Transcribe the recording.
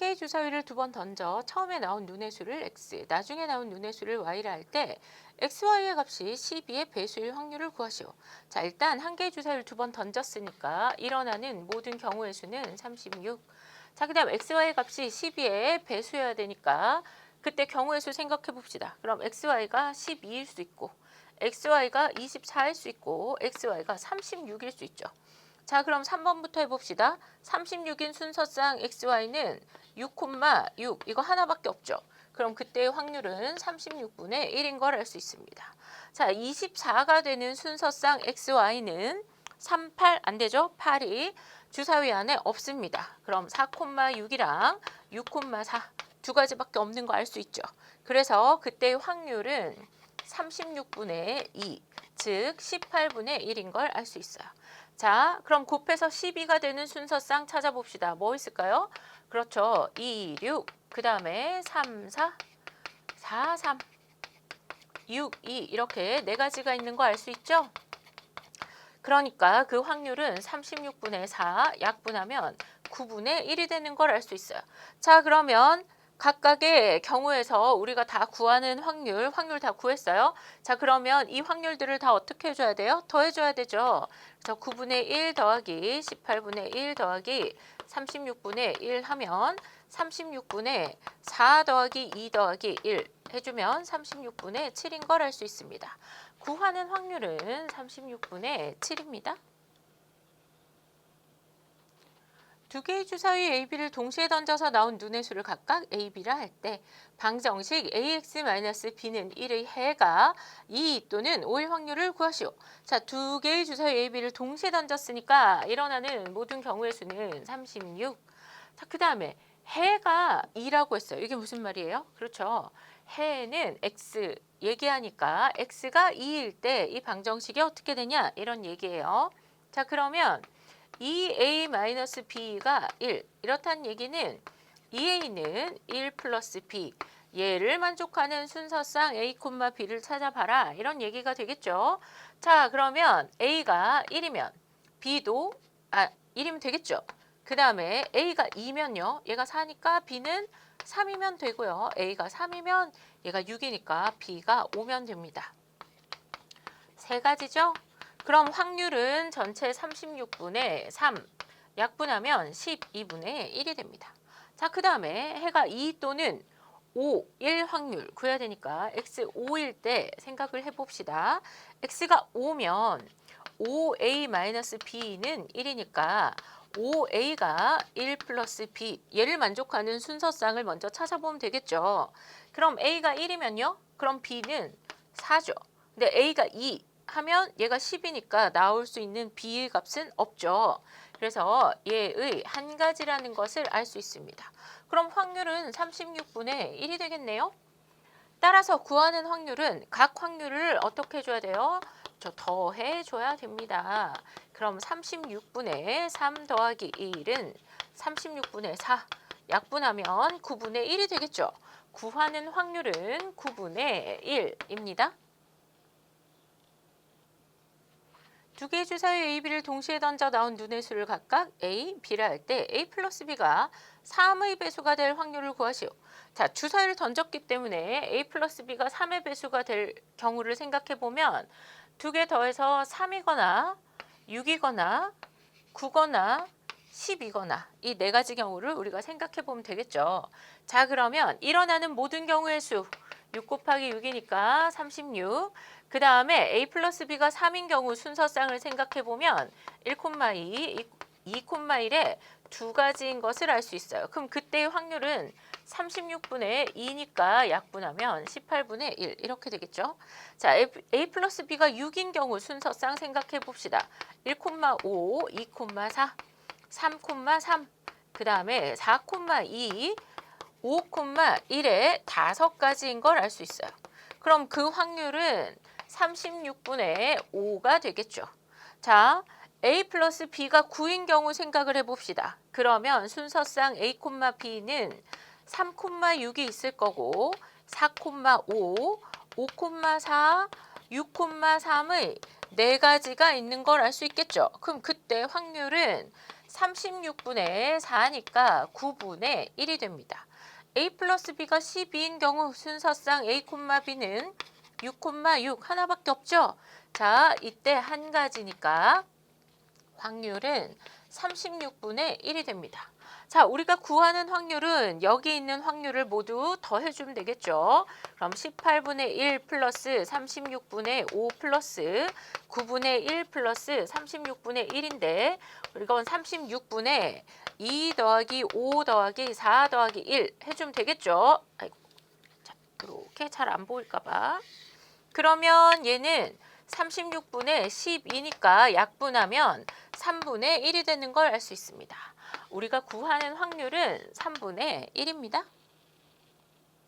개의 주사위를 두 번 던져 처음에 나온 눈의 수를 x, 나중에 나온 눈의 수를 y라 할 때 xy의 값이 12의 배수일 확률을 구하시오. 자, 일단 한 개의 주사위를 두 번 던졌으니까 일어나는 모든 경우의 수는 36. 자, 그 다음 xy의 값이 12의 배수여야 되니까 그때 경우의 수 생각해 봅시다. 그럼 xy가 12일 수 있고 xy가 24일 수 있고 xy가 36일 수 있죠. 자, 그럼 3번부터 해봅시다. 36인 순서상 xy는 6,6 이거 하나밖에 없죠. 그럼 그때의 확률은 36분의 1인 걸 알 수 있습니다. 자, 24가 되는 순서상 xy는 38 안 되죠? 8이 주사위 안에 없습니다. 그럼 4,6이랑 6,4 두 가지밖에 없는 거 알 수 있죠. 그래서 그때의 확률은 36분의 2, 즉 18분의 1인 걸 알 수 있어요. 자, 그럼 곱해서 12가 되는 순서상 찾아봅시다. 뭐 있을까요? 그렇죠. 2, 6, 그 다음에 3, 4, 4, 3, 6, 2 이렇게 네 가지가 있는 거 알 수 있죠? 그러니까 그 확률은 36분의 4 약분하면 9분의 1이 되는 걸 알 수 있어요. 자, 그러면 각각의 경우에서 우리가 다 구하는 확률, 확률 다 구했어요. 자, 그러면 이 확률들을 다 어떻게 해줘야 돼요? 더해줘야 되죠. 그래서 9분의 1 더하기 18분의 1 더하기 36분의 1 하면 36분의 4 더하기 2 더하기 1 해주면 36분의 7인 걸 알 수 있습니다. 구하는 확률은 36분의 7입니다. 두 개의 주사위 A, B를 동시에 던져서 나온 눈의 수를 각각 A, B라 할 때 방정식 AX-B는 1의 해가 2 또는 5일 확률을 구하시오. 자, 두 개의 주사위 A, B를 동시에 던졌으니까 일어나는 모든 경우의 수는 36. 자, 그 다음에 해가 2라고 했어요. 이게 무슨 말이에요? 그렇죠. 해는 X 얘기하니까 X가 2일 때 이 방정식이 어떻게 되냐? 이런 얘기예요. 자, 그러면 2a-b가 1 이렇다는 얘기는 2a는 1 플러스 b 얘를 만족하는 순서상 a, b를 찾아봐라 이런 얘기가 되겠죠. 자 그러면 a가 1이면 b도 아 1이면 되겠죠. 그 다음에 a가 2면요. 얘가 4니까 b는 3이면 되고요. a가 3이면 얘가 6이니까 b가 5면 됩니다. 세 가지죠. 그럼 확률은 전체 36분의 3 약분하면 12분의 1이 됩니다. 자, 그 다음에 해가 2 또는 5, 1 확률 구해야 되니까 x 5일 때 생각을 해봅시다. x가 5면 5a-b는 1이니까 5a가 1 플러스 b 얘를 만족하는 순서상을 먼저 찾아보면 되겠죠. 그럼 a가 1이면요. 그럼 b는 4죠. 근데 a가 2 하면 얘가 10이니까 나올 수 있는 b의 값은 없죠. 그래서 얘의 한 가지라는 것을 알 수 있습니다. 그럼 확률은 36분의 1이 되겠네요. 따라서 구하는 확률은 각 확률을 어떻게 해줘야 돼요? 저 더해 줘야 됩니다. 그럼 36분의 3 더하기 1은 36분의 4 약분하면 9분의 1이 되겠죠. 구하는 확률은 9분의 1입니다. 두 개의 주사위 A, B를 동시에 던져 나온 눈의 수를 각각 A, B라 할 때 A 플러스 B가 3의 배수가 될 확률을 구하시오. 자, 주사위를 던졌기 때문에 A 플러스 B가 3의 배수가 될 경우를 생각해 보면 두 개 더해서 3이거나 6이거나 9거나 10이거나 이 네 가지 경우를 우리가 생각해 보면 되겠죠. 자, 그러면 일어나는 모든 경우의 수 6 곱하기 6이니까 36. 그 다음에 A 플러스 B가 3인 경우 순서상을 생각해 보면 1,2, 2,1의 두 가지인 것을 알 수 있어요. 그럼 그때의 확률은 36분의 2니까 약분하면 18분의 1 이렇게 되겠죠. 자, A 플러스 B가 6인 경우 순서상 생각해 봅시다. 1,5, 2,4, 3,3, 그 다음에 4,2, 5,1의 다섯 가지인 걸 알 수 있어요. 그럼 그 확률은 36분의 5가 되겠죠. 자, A 플러스 B가 9인 경우 생각을 해봅시다. 그러면 순서상 A, B는 3,6이 있을 거고 4,5, 5,4, 6,3의 네 가지가 있는 걸 알 수 있겠죠. 그럼 그때 확률은 36분의 4니까 9분의 1이 됩니다. A 플러스 b가 12인 경우 순서상 a, b는 6, 6 하나밖에 없죠. 자, 이때 한 가지니까 확률은 36분의 1이 됩니다. 자, 우리가 구하는 확률은 여기 있는 확률을 모두 더해주면 되겠죠. 그럼 18분의 1 플러스 36분의 5 플러스 9분의 1 플러스 36분의 1인데 이건 36분의 2 더하기 5 더하기 4 더하기 1 해주면 되겠죠. 아이고, 자, 이렇게 잘 안 보일까 봐. 그러면 얘는 36분의 12니까 약분하면 3분의 1이 되는 걸 알 수 있습니다. 우리가 구하는 확률은 3분의 1입니다.